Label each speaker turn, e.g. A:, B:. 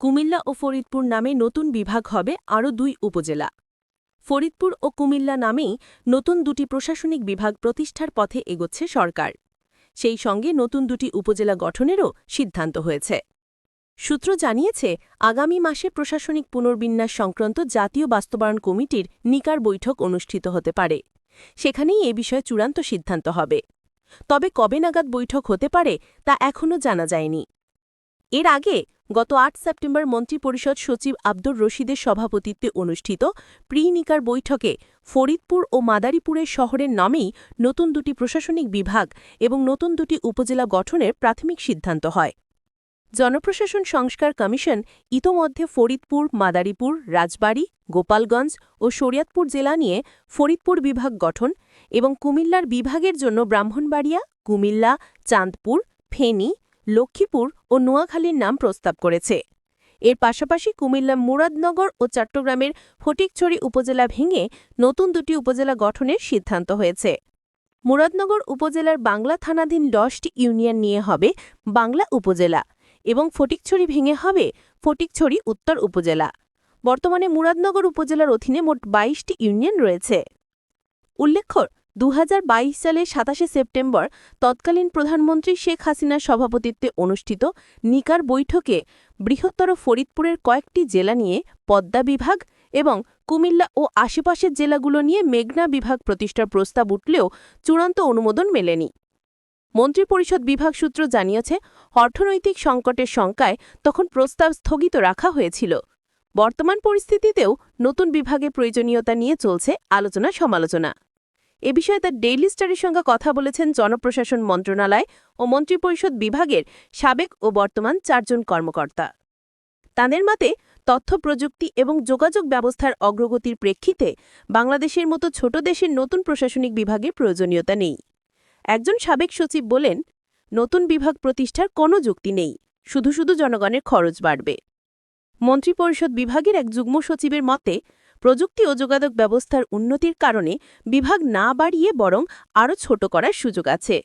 A: কুমিল্লা ও ফরিদপুর নামে নতুন বিভাগ হবে আরও দুই উপজেলা। ফরিদপুর ও কুমিল্লা নামেই নতুন দুটি প্রশাসনিক বিভাগ প্রতিষ্ঠার পথে এগোচ্ছে সরকার। সেই সঙ্গে নতুন দুটি উপজেলা গঠনেরও সিদ্ধান্ত হয়েছে। সূত্র জানিয়েছে, আগামী মাসে প্রশাসনিক পুনর্বিন্যাস সংক্রান্ত জাতীয় বাস্তবায়ন কমিটির নিকার বৈঠক অনুষ্ঠিত হতে পারে। সেখানেই এ বিষয়ে চূড়ান্ত সিদ্ধান্ত হবে। তবে কবে নাগাদ বৈঠক হতে পারে তা এখনও জানা যায়নি। এর আগে গত আট সেপ্টেম্বর মন্ত্রিপরিষদ সচিব আব্দুর রশিদের সভাপতিত্বে অনুষ্ঠিত প্রি নিকার বৈঠকে ফরিদপুর ও মাদারীপুরের শহরের নামেই নতুন দুটি প্রশাসনিক বিভাগ এবং নতুন দুটি উপজেলা গঠনের প্রাথমিক সিদ্ধান্ত হয়। জনপ্রশাসন সংস্কার কমিশন ইতোমধ্যে ফরিদপুর, মাদারীপুর, রাজবাড়ী, গোপালগঞ্জ ও শরিয়াতপুর জেলা নিয়ে ফরিদপুর বিভাগ গঠন এবং কুমিল্লার বিভাগের জন্য ব্রাহ্মণবাড়িয়া, কুমিল্লা, চাঁদপুর, ফেনী লক্ষ্মীপুর ও নোয়াখালীর নাম প্রস্তাব করেছে। এর পাশাপাশি কুমিল্লা মুরাদনগর ও চট্টগ্রামের ফটিকছড়ি উপজেলা ভেঙে নতুন দুটি উপজেলা গঠনের সিদ্ধান্ত হয়েছে। মুরাদনগর উপজেলার বাংলা থানাধীন দশটি ইউনিয়ন নিয়ে হবে বাংলা উপজেলা এবং ফটিকছড়ি ভেঙে হবে ফটিকছড়ি উত্তর উপজেলা। বর্তমানে মুরাদনগর উপজেলার অধীনে মোট বাইশটি ইউনিয়ন রয়েছে। উল্লেখ্য দু হাজার বাইশ সালের সাতাশে সেপ্টেম্বর তৎকালীন প্রধানমন্ত্রী শেখ হাসিনার সভাপতিত্বে অনুষ্ঠিত নিকার বৈঠকে বৃহত্তর ফরিদপুরের কয়েকটি জেলা নিয়ে পদ্মা বিভাগ এবং কুমিল্লা ও আশেপাশের জেলাগুলো নিয়ে মেঘনা বিভাগ প্রতিষ্ঠার প্রস্তাব উঠলেও চূড়ান্ত অনুমোদন মেলেনি। মন্ত্রিপরিষদ বিভাগ সূত্র জানিয়েছে, অর্থনৈতিক সংকটের শঙ্কায় তখন প্রস্তাব স্থগিত রাখা হয়েছিল। বর্তমান পরিস্থিতিতেও নতুন বিভাগে প্রয়োজনীয়তা নিয়ে চলছে আলোচনা সমালোচনা এ বিষয়ে তার ডেইলি স্টারের সঙ্গে কথা বলেছেন জনপ্রশাসন মন্ত্রণালয় ও মন্ত্রিপরিষদ বিভাগের সাবেক ও বর্তমান চারজন কর্মকর্তা। তাঁদের মতে, তথ্য প্রযুক্তি এবং যোগাযোগ ব্যবস্থার অগ্রগতির প্রেক্ষিতে বাংলাদেশের মতো ছোট দেশের নতুন প্রশাসনিক বিভাগের প্রয়োজনীয়তা নেই। একজন সাবেক সচিব বলেন, নতুন বিভাগ প্রতিষ্ঠার কোনো যুক্তি নেই, শুধু শুধু জনগণের খরচ বাড়বে। মন্ত্রিপরিষদ বিভাগের এক যুগ্ম সচিবের মতে প্রযুক্তি ও যোগাযোগ ব্যবস্থার উন্নতির কারণে বিভাগ না বাড়িয়ে বরং আরও ছোট করার সুযোগ আছে।